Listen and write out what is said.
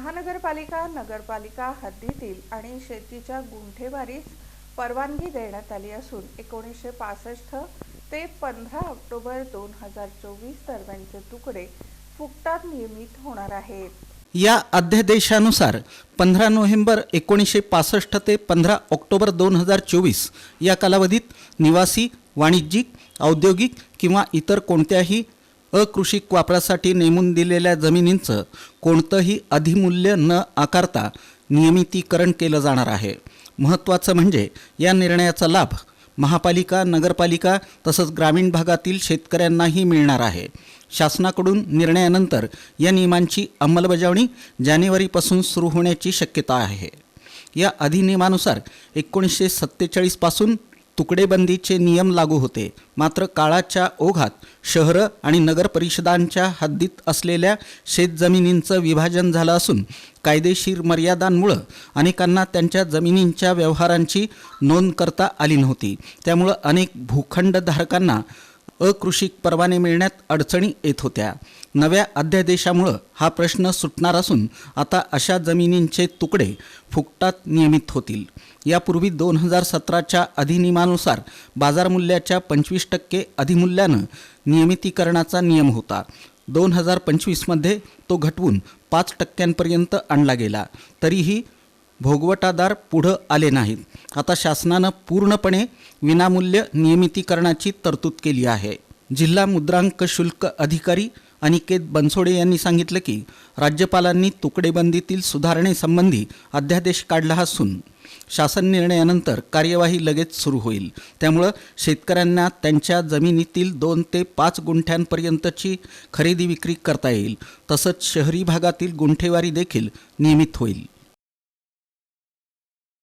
महानगरपालिका नगरपालिका हद्दीतील आणि शेतीच्या गुंठेवारीस परवानगी देण्यात आली असून एकोणीसशे पासष्ट ते पंधरा ऑक्टोबर दोन हजार चोवीस दरम्यानचे तुकडे फुकटात नियमित होणार आहेत. या अध्यादेशानुसार पंधरा नोव्हेंबर एकोणीसशे पासष्ट ते पंधरा ऑक्टोबर दोन हजार चोवीस या कालावधीत निवासी वाणिज्यिक औद्योगिक किंवा इतर कोणत्याही अकृषिक वापरासाठी नेमून दिलेल्या जमिनींचं कोणतंही अधिमूल्य न आकारता नियमितीकरण केलं जाणार आहे. महत्त्वाचं म्हणजे या निर्णयाचा लाभ महापालिका नगरपालिका तसंच ग्रामीण भागातील शेतकऱ्यांनाही मिळणार आहे. शासनाकडून निर्णयानंतर या नियमांची अंमलबजावणी जानेवारीपासून सुरू होण्याची शक्यता आहे. या अधिनियमानुसार एकोणीसशे सत्तेचाळीसपासून तुकडेबंदीचे नियम लागू होते. मात्र काळाच्या ओघात शहरं आणि नगर परिषदांच्या हद्दीत असलेल्या शेतजमिनींचं विभाजन झालं असून कायदेशीर मर्यादांमुळं अनेकांना त्यांच्या जमिनींच्या व्यवहारांची नोंद करता आली नव्हती. त्यामुळं अनेक भूखंडधारकांना अकृषिक परवाने मिळण्यात अडचणी येत होत्या. नव्या अध्यादेशामुळं हा प्रश्न सुटणार असून आता अशा जमिनींचे तुकडे फुकटात नियमित होतील. यापूर्वी दोन हजार सतराच्या अधिनियमानुसार बाजारमूल्याच्या पंचवीस टक्के अधिमूल्यानं नियमितीकरणाचा नियम होता. दोन हजार पंचवीसमध्ये तो घटवून पाच टक्क्यांपर्यंत आणला गेला. तरीही भोगवटादार पुढं आले नाहीत. आता शासनानं पूर्णपणे विनामूल्य नियमितीकरणाची तरतूद केली आहे. जिल्हा मुद्रांक शुल्क अधिकारी अनिकेत बनसोडे यांनी सांगितलं की राज्यपालांनी तुकडेबंदीतील सुधारणेसंबंधी अध्यादेश काढला असून शासन निर्णयानंतर कार्यवाही लगेच सुरू होईल. त्यामुळं शेतकऱ्यांना त्यांच्या जमिनीतील दोन ते पाच गुंठ्यांपर्यंतची खरेदी विक्री करता येईल. तसंच शहरी भागातील गुंठेवारी देखील नियमित होईल.